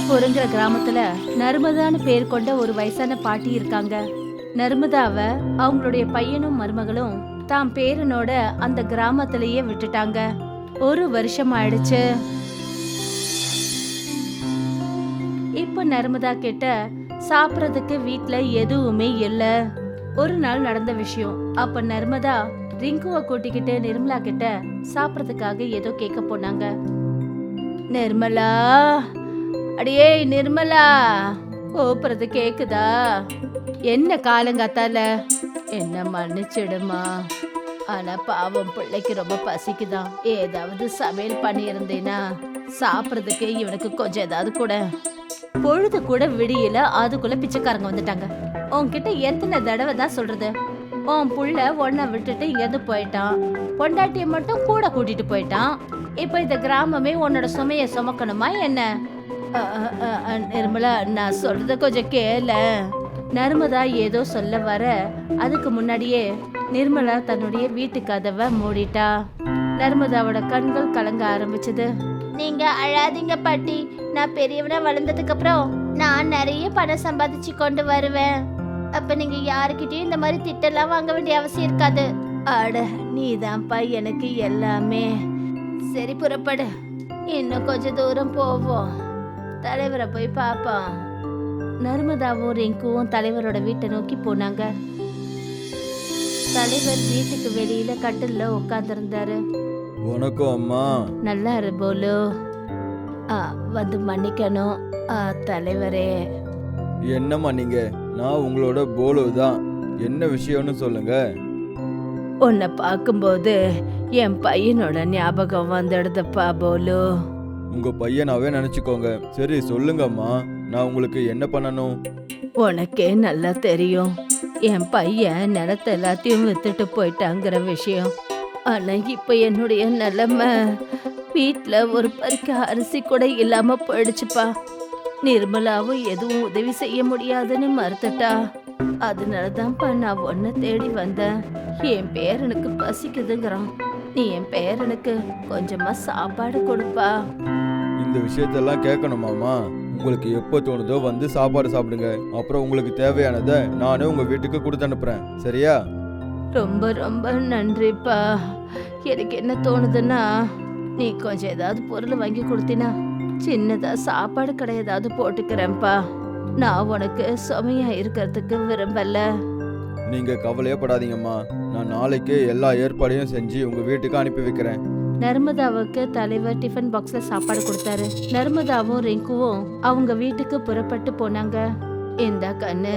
மீராபூருங்கிற கிராமத்துல நர்மதான்னு பேர் கொண்ட ஒரு வயசான பாட்டி இருக்காங்க. நர்மதாவ அவங்களுடைய பையனும் மருமகளும் தாம் பேரனோட அந்த கிராமத்திலேயே விட்டுட்டாங்க. ஒரு வருஷம் ஆயிடுச்சு. இப்ப நர்மதா கிட்ட சாப்பிடறதுக்கு வீட்ல எதுவுமே இல்ல. ஒரு நாள் நடந்த விஷயம். அப்ப நர்மதா ரிங்குவை கூட்டிக்கிட்டு நிர்மலா கிட்ட சாப்பிடறதுக்காக ஏதோ கேட்க போனாங்க. நிர்மலா! அடியே நிர்மலா. கூப்பிடுறது கேக்குதா? என்ன காலங்காத்தால என்ன மன்னிச்சிடுமா? ஆனா பாவம் பிள்ளைக்கு ரொம்ப பசிக்குதான். ஏதாவது சமையல் பண்ணியிருந்தேனா சாப்பிட்றதுக்கு இவனுக்கு கொஞ்சம் ஏதாவது கூட. பொழுது கூட விடியல அதுக்குள்ள பிச்சைக்காரங்க வந்துட்டாங்க. உன்கிட்ட எத்தனை தடவை தான் சொல்றது? உன் புள்ள ஒன்ன விட்டுட்டு இங்கேருந்து போயிட்டான்? பொண்டாட்டியை மட்டும் கூட கூட்டிட்டு போயிட்டான். இப்போ இந்த கிராமமே உன்னோட சுமையை சுமக்கணுமா என்ன? நிர்மலா நான் சொல்றத கொஞ்சம் கேள. நர்மதா ஏதோ சொல்ல வர அதுக்கு முன்னாடியே நிர்மலா தன்னுடைய வீட்டு கதவை மூடிட்டா. நர்மதாவோட கண்கள் கலங்க ஆரம்பிச்சது. நீங்க அழாதீங்க பாட்டி. நான் பெரியவனா வளர்ந்ததுக்கு அப்புறம் நான் நிறைய பணம் சம்பாதிச்சு கொண்டு வருவேன். அப்ப நீங்க யாருக்கிட்டயும் இந்த மாதிரி திட்டெல்லாம் வாங்க வேண்டிய அவசியம் இருக்காது. அட நீதான்ப்பா எனக்கு எல்லாமே. சரி புறப்படு. இன்னும் கொஞ்ச தூரம் போவோம். தலைவரை போய் பாப்போம் நர்மதாவும் ரிங்குவும் தலைவரோட வீட்டை நோக்கி போனாங்க. தலைவர் வீட்டுக்கு வெளியில கட்டில்ல உட்கார்ந்திருந்தாரு வணக்கம் அம்மா. நல்லா இரு போலு. ஆ, வந்து மன்னிக்கணும். ஆ, தலைவரே. என்னம்மா நீங்க? நான் உங்களோட போலு தான். என்ன விஷயம்னு சொல்லுங்க. உன்னை பார்க்கும்போது என் பையனோட ஞாபகம் வந்துடுதுப்பா போலு. உங்க பையனாவே நினைச்சுக்கோங்க. சரி சொல்லுங்கம்மா. நான் உங்களுக்கு என்ன பண்ணணும்? உனக்கே நல்லா தெரியும். என் பையன் நிலத்த எல்லாத்தையும் வித்துட்டு போயிட்டாங்கிற விஷயம். ஆனா இப்ப என்னுடைய நிலைமை வீட்டுல ஒரு பருக்க அரிசி கூட இல்லாம போயிடுச்சுப்பா. நிர்மலாவும் எதுவும் உதவி செய்ய முடியாதுன்னு மறுத்துட்டா. அதனாலதான்ப்பா நான் ஒன்ன தேடி வந்தேன். என் பேரனுக்கு பசிக்குதுங்கிறான். நீ என் பேரனுக்கு கொஞ்சமா சாப்பாடு கொடுப்பா. இந்த விஷயத்தெல்லாம் கேட்கணுமாம்மா உங்களுக்கு எப்போ தோணுதோ வந்து சாப்பாடு சாப்பிடுங்க. அப்புறம் உங்களுக்கு தேவையானதை நானே உங்க வீட்டுக்கு கொடுத்து அனுப்புறேன். சரியா? ரொம்ப ரொம்ப நன்றிப்பா. எனக்கு என்ன தோணுதுன்னா நீ கொஞ்சம் ஏதாவது பொருள் வாங்கி கொடுத்தினா சின்னதா சாப்பாடு கடை ஏதாவது போட்டுக்கிறேன்ப்பா. நான் உனக்கு சுமையா இருக்கிறதுக்கு விரும்பல. நீங்க கவலையே படாதீங்கம்மா. நான் நாளைக்கு எல்லா ஏற்பாடையும் செஞ்சு உங்க வீட்டுக்கு அனுப்பி வைக்கிறேன். நர்மதாவுக்கு தலைவர் டிஃபன் பாக்ஸ்ல சாப்பாடு கொடுத்தாரு. நர்மதாவும் ரிங்குவும் அவங்க வீட்டுக்கு புறப்பட்டு போனாங்க. இந்த கண்ணு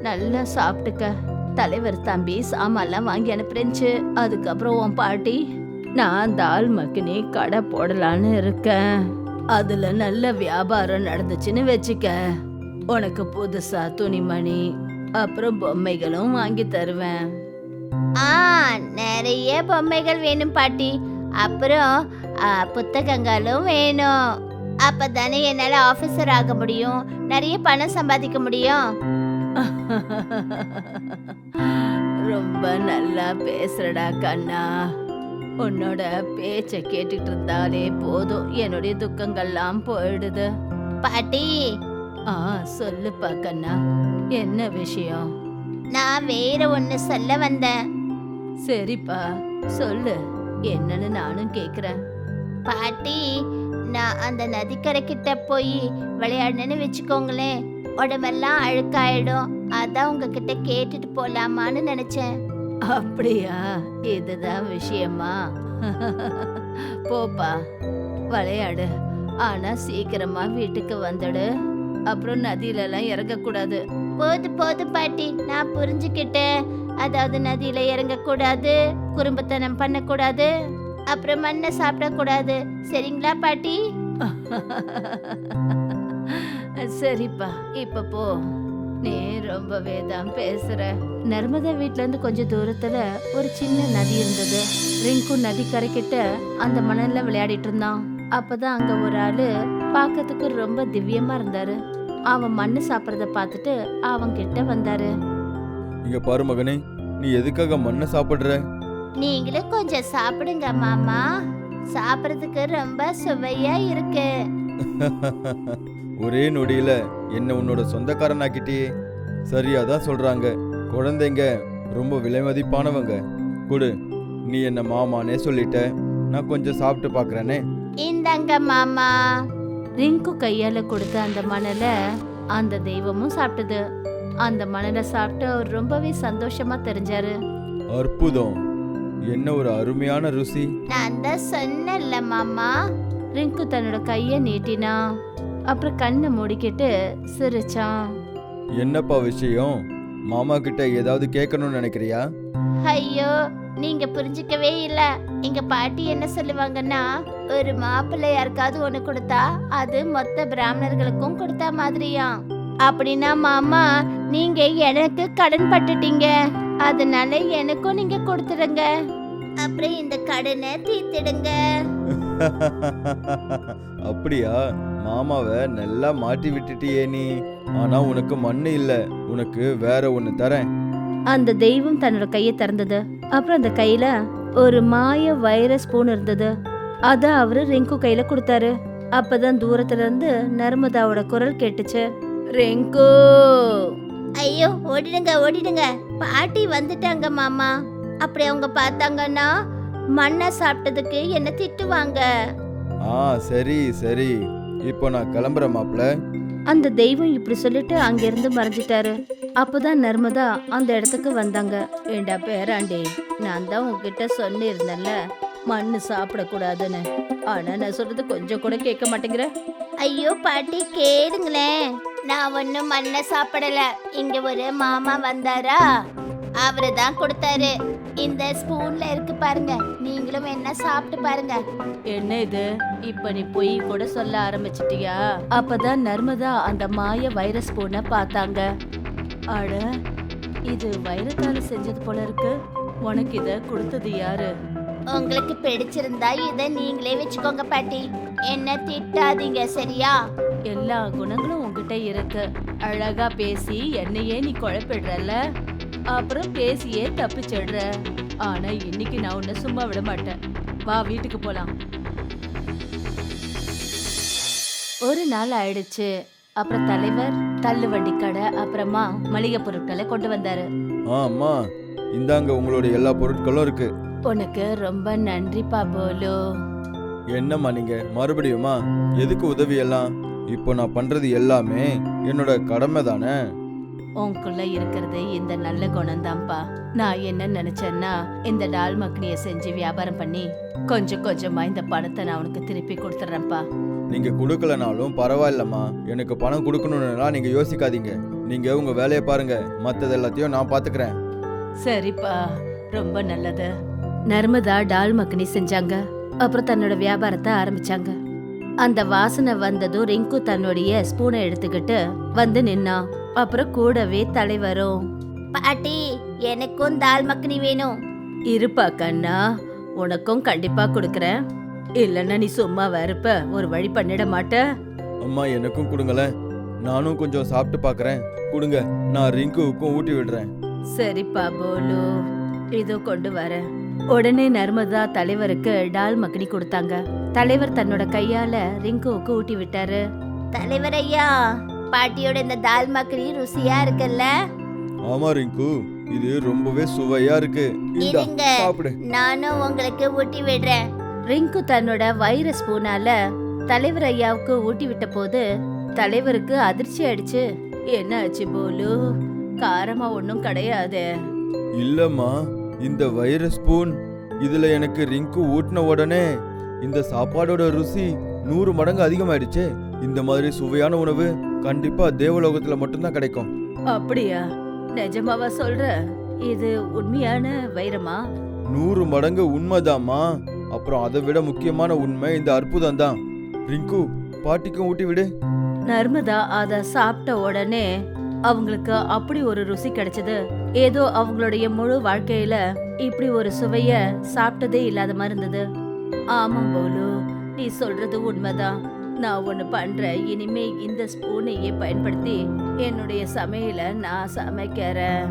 நல்லா சாப்பிட்டுக்க. தலைவர் தம்பி சாமான்லாம் வாங்கி அனுப்புறேன்ச்சு. அதுக்கப்புறம் உன் பாட்டி நான் தால் மக்கினி கடை போடலான்னு இருக்கேன். அதுல நல்ல வியாபாரம் நடந்துச்சுன்னு வச்சுக்க. உனக்கு புதுசா துணிமணி அப்புறம் பொம்மைகளும் வாங்கி தருவேன். ஆ நிறைய பொம்மைகள் வேணும் பாட்டி. அப்புறம் ஆ, புத்தகங்களும் வேணும். அப்பதானே என்னால ஆபீசர் ஆக முடியும். நிறைய பணம் சம்பாதிக்க முடியும். ரொம்ப நல்லா பேசுறடா கண்ணா. உன்னோட பேச்ச கேட்டுட்டு இருந்தாலே போதும். என்னுடைய துக்கங்கள்லாம் போயிடுது. பாட்டி ஆ சொல்லுப்பா கண்ணா. என்ன விஷயம்? நான் வேற ஒன்னு சொல்ல வந்தேன். சரிப்பா சொல்லு. என்னன்னு நானும் கேக்குறேன். பாட்டி நான் அந்த நதிக்கரை கிட்ட போய் விளையாடுனேன்னு வச்சுக்கோங்களேன். உடம்பெல்லாம் அழுக்காயிடும். அதான் உங்ககிட்ட கேட்டுட்டு போலாமான்னு நினைச்சேன். அப்படியா? இதுதான் விஷயமா? போப்பா விளையாடு. ஆனா சீக்கிரமா வீட்டுக்கு வந்துடு. அப்புறம் நதியில எல்லாம் இறங்க கூடாது போது போது பாட்டி நான் புரிஞ்சுக்கிட்டேன். அதாவது நதியில இறங்க கூடாது குறும்புத்தனம் பண்ணக்கூடாது அப்புறம் மண்ணை சாப்பிடக்கூடாது. சரிங்களா பாட்டி? சரிப்பா இப்ப போ. நீ ரொம்பவே தான் பேசுற. நர்மதா வீட்ல இருந்து கொஞ்சம் தூரத்துல ஒரு சின்ன நதி இருந்தது. ரிங்கு நதி கரைக்கிட்ட அந்த மணல்ல விளையாடிட்டு இருந்தான். அப்பதான் அங்க ஒரு ஆளு பார்க்கறதுக்கு ரொம்ப திவ்யமா இருந்தாரு. அவன் மண்ணு சாப்பிடறத பார்த்துட்டு அவன் கிட்ட வந்தாரு. இங்க பாரு மகனே நீ எதுக்காக மண்ணை சாப்பிடுற? நீங்களும் கொஞ்சம் சாப்பிடுங்க மாமா. சாப்பிடறதுக்கு ரொம்ப சுவையா இருக்கு. ஒரே நொடியில என்ன உன்னோட சொந்தக்காரனாக்கிட்டியே. சரியா தான் சொல்றாங்க. குழந்தைங்க ரொம்ப விலை மதிப்பானவங்க. கொடு நீ என்ன மாமானே சொல்லிட்ட. நான் கொஞ்சம் சாப்பிட்டு பார்க்கறேனே. இந்தாங்க மாமா. ரிங்கு கையால கொடுத்த அந்த மணலை அந்த தெய்வமும் சாப்பிட்டது. அந்த மணலை சாப்பிட்டு அவர் ரொம்பவே சந்தோஷமா தெரிஞ்சாரு. அற்புதம். என்ன ஒரு அருமையான ருசி. நான் தான் சொன்னேன்ல மாமா. ரிங்கு தன்னோட கைய நீட்டினா அப்புறம் கண்ணை மூடிக்கிட்டு சிரிச்சான். என்னப்பா விஷயம்? மாமா கிட்ட ஏதாவது கேட்கணும்னு நினைக்கிறியா? ஐயோ நீங்க புரிஞ்சுக்கவே இல்ல. எங்க பாட்டி என்ன சொல்லுவாங்கன்னா ஒரு மாப்பிள்ளை யாருக்காவது ஒண்ணு கொடுத்தா அது மொத்த பிராமணர்களுக்கும் கொடுத்தா மாதிரியா அப்படின்னா மாமா நீங்க எனக்கு கடன் பட்டுட்டீங்க. அதனால எனக்கும் நீங்க கொடுத்துருங்க அப்புறம் இந்த கடனை தீர்த்திடுங்க. அப்படியா? மாமாவை நல்லா மாட்டி விட்டுட்டியே நீ. ஆனா உனக்கு மண்ணு இல்ல. உனக்கு வேற ஒண்ணு தரேன். அந்த தெய்வம் தன்னோட கையை திறந்தது. அப்புறம் அந்த கையில ஒரு மாய வைரஸ் ஸ்பூன் இருந்தது. அத அவரு ரிங்கு கையில கொடுத்தாரு. அப்பதான் தூரத்துல இருந்து நர்மதாவோட குரல் கேட்டுச்சு. ரிங்கு! ஐயோ ஓடிடுங்க ஓடிடுங்க. பாட்டி வந்துட்டாங்க மாமா. அப்படி அவங்க பார்த்தாங்கன்னா மண்ணை சாப்பிட்டதுக்கு என்ன திட்டுவாங்க? ஆ சரி சரி. இப்போ நான் கிளம்புறேன் மாப்ள அந்த தெய்வம் இப்படி சொல்லிட்டு அங்கிருந்து மறைஞ்சிட்டாரு. அப்பதான் நர்மதா அந்த இடத்துக்கு வந்தாங்க. ஏண்டா பேராண்டி நான் தான் உன்கிட்ட சொல்லியிருந்தேன்ல மண்ணு சாப்பிடக்கூடாதுன்னு. ஆனா நான் சொல்றது கொஞ்சம் கூட கேட்க மாட்டேங்கிற? ஐயோ பாட்டி கேளுங்களேன். நான் ஒன்னும் மண்ணை சாப்பிடல. இங்க ஒரு மாமா வந்தாரா? அவரு தான் கொடுத்தாரு. இந்த ஸ்பூன்ல இருக்கு பாருங்க. நீங்களும் என்ன சாப்பிட்டு பாருங்க. என்ன இது? இப்ப நீ பொய் கூட சொல்ல ஆரம்பிச்சிட்டியா? அப்பதான் நர்மதா அந்த மாய வைரஸ் பூனை பார்த்தாங்க. அட இது வைரத்தால செஞ்சது போல இருக்கு. உனக்கு இத கொடுத்தது யாரு? உங்களுக்கு பிடிச்சிருந்தா இத நீங்களே வச்சுக்கோங்க பாட்டி. என்ன திட்டாதீங்க சரியா? எல்லா குணங்களும் உன்கிட்ட இருக்கு. அழகா பேசி என்னையே நீ குழப்பிடுறல அப்புறம் பேசியே தப்பிச்சிடுற. ஆனா இன்னைக்கு நான் உன்னை சும்மா விட மாட்டேன். வா வீட்டுக்கு போலாம். ஒரு நாள் ஆயிடுச்சு. அப்புறம் தலைவர் தள்ளுவண்டி கடை அப்புறமா மளிகை பொருட்களை கொண்டு வந்தாரு. ஆ அம்மா இந்தாங்க உங்களுடைய எல்லா பொருட்களும் இருக்கு. உனக்கு ரொம்ப நன்றிப்பா போலு என்னம்மா நீங்க? மறுபடியுமா? எதுக்கு உதவி எல்லாம்? இப்போ நான் பண்றது எல்லாமே என்னோட கடமை தானே? உனக்குள்ள இருக்கிறது இந்த நல்ல குணம்தான்ப்பா. நான் என்ன நினைச்சேன்னா இந்த டால் மக்னிய செஞ்சு வியாபாரம் பண்ணி கொஞ்சம் கொஞ்சமா இந்த பணத்தை நான் உனக்கு திருப்பி கொடுத்துட்றேன்ப்பா நீங்க கொடுக்கலனாலும் பரவாயில்லம்மா. எனக்கு பணம் கொடுக்கணும்னுலாம் நீங்க யோசிக்காதீங்க. நீங்க உங்க வேலையை பாருங்க. மத்தது எல்லாத்தையும் நான் பாத்துக்கிறேன். சரிப்பா. ரொம்ப நல்லது. நர்மதா டால் மக்னி செஞ்சாங்க. அப்புறம் தன்னோட வியாபாரத்தை ஆரம்பிச்சாங்க. அந்த வாசனை வந்ததும் ரிங்கு தன்னுடைய ஸ்பூனை எடுத்துக்கிட்டு வந்து நின்னான் அப்புறம் கூடவே தலைவரும். பாட்டி எனக்கும் தால் மக்னி வேணும். இருப்பா கண்ணா. உனக்கும் கண்டிப்பா கொடுக்கறேன். இல்லைன்னா நீ சும்மா வரப்ப ஒரு வழி பண்ணிட மாட்ட? அம்மா எனக்கும் கொடுங்களேன் நானும் கொஞ்சம் சாப்பிட்டு பார்க்கறேன் கொடுங்க நான் ரிங்குவுக்கும் ஊட்டி விடுறேன். சரிப்பா போலு. இதோ கொண்டு வரேன் உடனே நர்மதா தலைவருக்கு டால் மக்னி கொடுத்தாங்க. தலைவர் தன்னோட கையால ரிங்குவுக்கு ஊட்டி விட்டாரு. தலைவர் ஐயா பாட்டியோட இந்த தால் மக்னி ருசியா இருக்குல்ல? ஆமா ரிங்கு. இது ரொம்பவே சுவையா இருக்கு. இந்தா இருங்க. சாப்பிடு. நானும் உங்களுக்கு ஊட்டி விடுறேன். ரிங்கு தன்னோட வைரஸ் ஸ்பூனால தலைவர் ஐயாவுக்கு ஊட்டி விட்ட போது தலைவருக்கு அதிர்ச்சி ஆயிடுச்சு. என்ன ஆச்சு போலு? காரமா ஒன்றும் கிடையாது. இல்லம்மா இந்த வைரஸ் ஸ்பூன் இதுல எனக்கு ரிங்கு ஊட்டின உடனே இந்த சாப்பாடோட ருசி நூறு மடங்கு அதிகமாயிடுச்சே. இந்த மாதிரி சுவையான உணவு கண்டிப்பா தேவலோகத்துல மட்டும்தான் கிடைக்கும். அப்படியா? நிஜமாவா சொல்ற? இது உண்மையான வைரமா? நூறு மடங்கு உண்மைதாம்மா. அப்புறம் அதை விட முக்கியமான உண்மை இந்த அற்புதம் தான். ரிங்கு பாட்டிக்கும் ஊட்டி விடு. நர்மதா அத சாப்பிட்ட உடனே அவங்களுக்கு அப்படி ஒரு ருசி கிடைச்சது. ஏதோ அவங்களுடைய முழு வாழ்க்கையில இப்படி ஒரு சுவைய சாப்பிட்டதே இல்லாத மாதிரி இருந்தது. ஆமா போலு நீ சொல்றது உண்மைதான். நான் ஒன்று பண்றேன். இனிமே இந்த ஸ்பூனையே பயன்படுத்தி என்னுடைய சமையலை நான் சமைக்கிறேன்.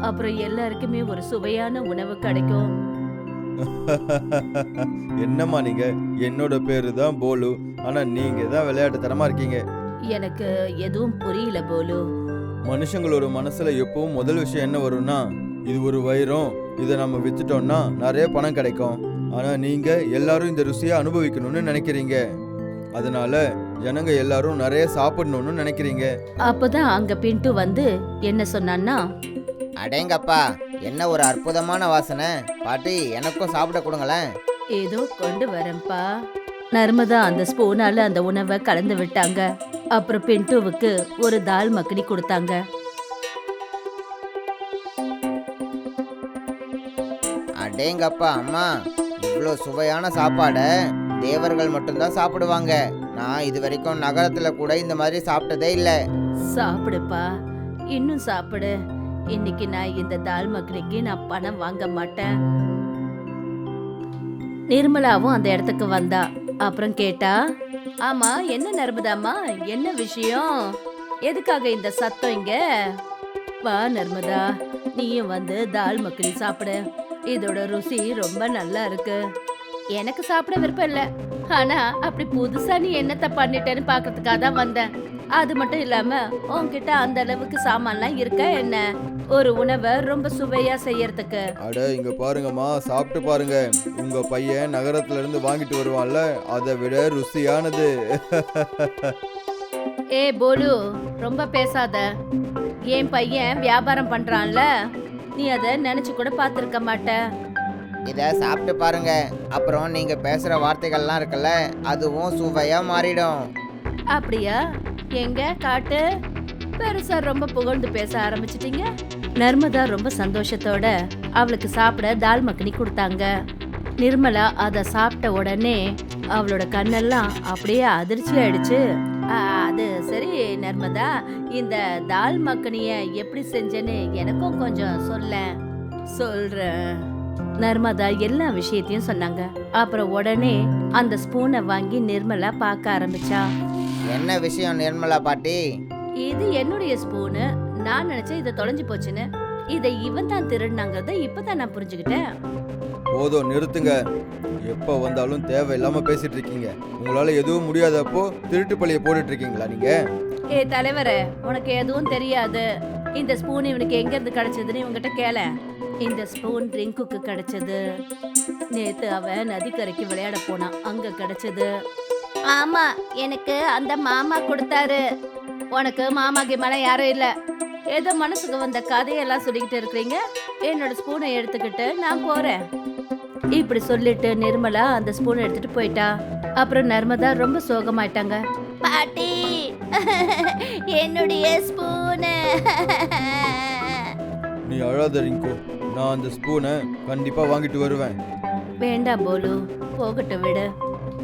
அப்புறம் எல்லாருக்குமே ஒரு சுவையான உணவு கிடைக்கும். என்னம்மா நீங்க? என்னோட பேரு தான் போலு. ஆனா நீங்க தான் விளையாட்டுத்தனமா இருக்கீங்க. எனக்கு எதுவும் புரியல போலு. மனுஷங்களோட மனசுல எப்பவும் முதல் விஷயம் என்ன வரும்னா இது ஒரு வைரம். இதை நம்ம வித்துட்டோம்னா நிறைய பணம் கிடைக்கும். ஆனா நீங்க எல்லாரும் இந்த ருசியை அனுபவிக்கணும்னு நினைக்கிறீங்க. அதனால ஜனங்க எல்லாரும் நிறைய சாப்பிடணும்னு நினைக்கிறீங்க. அப்பதான் அங்க பின்ட்டு வந்து என்ன சொன்னான்னா அடேங்கப்பா என்ன ஒரு அற்புதமான வாசனை? பாட்டி எனக்கும் சாப்பிட கொடுங்களேன். ஏதோ கொண்டு வரேன்ப்பா. நர்மதா அந்த ஸ்பூனால அந்த உணவை கலந்து விட்டாங்க. அப்புறம் பின்ட்டுவுக்கு ஒரு தால் மக்கனி கொடுத்தாங்க. அடேங்கப்பா அம்மா. இவ்வளோ சுவையான சாப்பாடை தேவர்கள் மட்டும்தான் சாப்பிடுவாங்க. நான் இது வரைக்கும் நகரத்துல கூட இந்த மாதிரி சாப்பிட்டதே இல்லை. சாப்பிடுப்பா. இன்னும் சாப்பிடு. இன்னைக்கு நான் இந்த தால் மக்களுக்கு நான் பணம் வாங்க மாட்டேன். நிர்மலாவும் அந்த இடத்துக்கு வந்தா. அப்புறம் கேட்டா ஆமா என்ன நர்மதாமா என்ன விஷயம்? எதுக்காக இந்த சத்தம் இங்க? வா நர்மதா நீயும் வந்து தால் மக்களி சாப்பிடு. இதோட ருசி ரொம்ப நல்லா இருக்கு. எனக்கு சாப்பிட விருப்பம் இல்ல. ஆனா அப்படி புதுசா நீ என்னத்த பண்ணிட்டேன்னு பாக்கிறதுக்காக தான் வந்தேன். அது மட்டும் இல்லாம உன்கிட்ட அந்த அளவுக்கு சாமான்லாம் இருக்கா என்ன? ஒரு உணவை ரொம்ப சுவையா செய்யறதுக்கு. அட இங்க பாருங்கம்மா சாப்பிட்டு பாருங்க. உங்க பையன் நகரத்துல இருந்து வாங்கிட்டு வருவான்ல அதை விட ருசியானது. ஏ போலு ரொம்ப பேசாத. என் பையன் வியாபாரம் பண்றான்ல நீ அதை நினைச்சு கூட பார்த்திருக்க மாட்ட. இதை சாப்பிட்டு பாருங்க. அப்புறம் நீங்க பேசுற வார்த்தைகள்லாம் இருக்குல்ல அதுவும் சுவையா மாறிடும். அப்படியா? எங்க காட்டு? பெருசா ரொம்ப புகழ்ந்து பேச ஆரம்பிச்சிட்டீங்க. நர்மதா ரொம்ப சந்தோஷத்தோட அவளுக்கு சாப்பிட தால் மக்கனி கொடுத்தாங்க. நிர்மலா அத சாப்பிட்ட உடனே அவளோட கண்ணெல்லாம் அப்படியே அதிர்ச்சி ஆயிடுச்சு. "ஆ, அது சரி நர்மதா இந்த தால் மக்கனிய எப்படி செஞ்சேன்னு எனக்கும் கொஞ்சம் சொல்ல. சொல்றேன். நர்மதா எல்லா விஷயத்தையும் சொன்னாங்க. அப்புறம் உடனே அந்த ஸ்பூனை வாங்கி நிர்மலா பார்க்க ஆரம்பிச்சா. என்ன விஷயம் நிர்மலா பாட்டி? இது என்னுடைய ஸ்பூனு. நான் நினைச்சேன் இதை தொலைஞ்சு போச்சுன்னு. இதை இவன் தான் திருடினாங்கிறத இப்பதான் நான் புரிஞ்சுக்கிட்டேன். போதும் நிறுத்துங்க. எப்போ வந்தாலும் தேவையில்லாம பேசிட்டு இருக்கீங்க. உங்களால எதுவும் முடியாதப்போ திருட்டு பழிய போட்டுட்டு இருக்கீங்களா நீங்க? ஏ தலைவரே உனக்கு எதுவும் தெரியாது. இந்த ஸ்பூன் இவனுக்கு எங்க இருந்து கிடைச்சதுன்னு இவங்கிட்ட கேள. இந்த ஸ்பூன் ரிங்குக்கு கிடைச்சது. நேத்து அவன் நதிக்கரைக்கு விளையாட போனான் அங்க கிடைச்சது. ஆமா எனக்கு அந்த மாமா கொடுத்தாரு. உனக்கு மாமாக்கு மேல யாரும் இல்ல. ஏதோ மனசுக்கு வந்த கதையெல்லாம் சொல்லிக்கிட்டு இருக்கிறீங்க. என்னோட ஸ்பூனை எடுத்துக்கிட்டு நான் போறேன். இப்படி சொல்லிட்டு நிர்மலா அந்த ஸ்பூனை எடுத்துட்டு போயிட்டா. அப்புறம் நர்மதா ரொம்ப சோகமாயிட்டாங்க. பாட்டி என்னுடைய ஸ்பூனு நீ அழாத ரிங்கு. நான் அந்த ஸ்பூனை கண்டிப்பா வாங்கிட்டு வருவேன். வேண்டாம் போலு போகட்டும் விடு.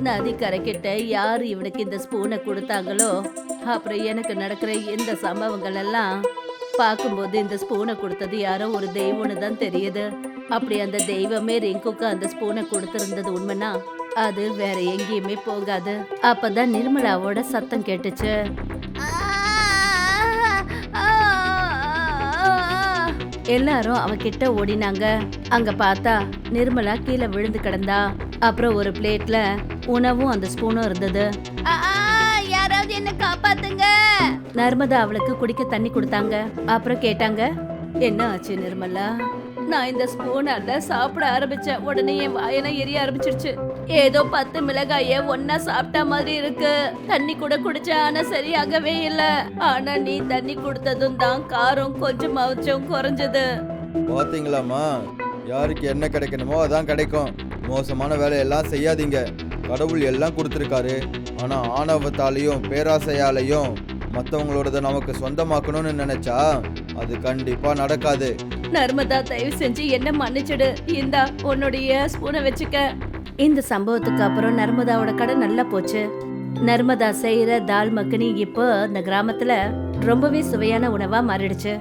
நதி கரைக்கிட்ட யார் இவனுக்கு இந்த ஸ்பூனை கொடுத்தாங்களோ? அப்புறம் எனக்கு நடக்கிற இந்த சம்பவங்கள் எல்லாம் பார்க்கும்போது இந்த ஸ்பூனை கொடுத்தது யாரோ ஒரு தெய்வம்னு தான் தெரியுது. அப்படி அந்த தெய்வமே ரிங்குக்கு அந்த ஸ்பூனை கொடுத்துருந்தது உண்மைனா அது வேற எங்கேயுமே போகாது. அப்பதான் நிர்மலாவோட சத்தம் கேட்டுச்சு. எல்லாரும் அவகிட்ட ஓடினாங்க. அங்க பார்த்தா நிர்மலா கீழே விழுந்து கிடந்தா. அப்புறம் ஒரு பிளேட்ல உணவும் அந்த ஸ்பூனும் இருந்தது. யாராவது என்ன காப்பாத்துங்க. நர்மதா அவளுக்கு குடிக்க தண்ணி கொடுத்தாங்க. அப்புறம் கேட்டாங்க என்ன ஆச்சு நிர்மலா? நான் இந்த ஸ்பூனால சாப்பிட ஆரம்பிச்சேன். உடனே என் வாயெல்லாம் எரிய ஆரம்பிச்சிருச்சு. ஏதோ பத்து மிளகாய ஒன்னா சாப்பிட்ட மாதிரி இருக்கு. தண்ணி கூட குடிச்ச ஆனா சரியாகவே இல்ல. ஆனா நீ தண்ணி கொடுத்ததும் தான் காரம் கொஞ்சம் மவுச்சம் குறைஞ்சது. பாத்தீங்களாமா யாருக்கு என்ன கிடைக்கணுமோ அதான் கிடைக்கும். மோசமான வேலையெல்லாம் செய்யாதீங்க. கடவுள் எல்லாம் கொடுத்துருக்காரு. ஆனா ஆணவத்தாலையும் பேராசையாலையும் மற்றவங்களோடத நமக்கு சொந்தமாக்கணும்னு நினைச்சா அது கண்டிப்பா நடக்காது. நர்மதா தயவு செஞ்சு என்ன மன்னிச்சிடு. இந்தா உன்னுடைய ஸ்பூனை வச்சுக்க. இந்த சம்பவத்துக்கு அப்புறம் நர்மதாவோட கடை நல்லா போச்சு. நர்மதா செய்யற தால் மக்கனி இப்போ இந்த கிராமத்துல ரொம்பவே சுவையான உணவா மாறிடுச்சு.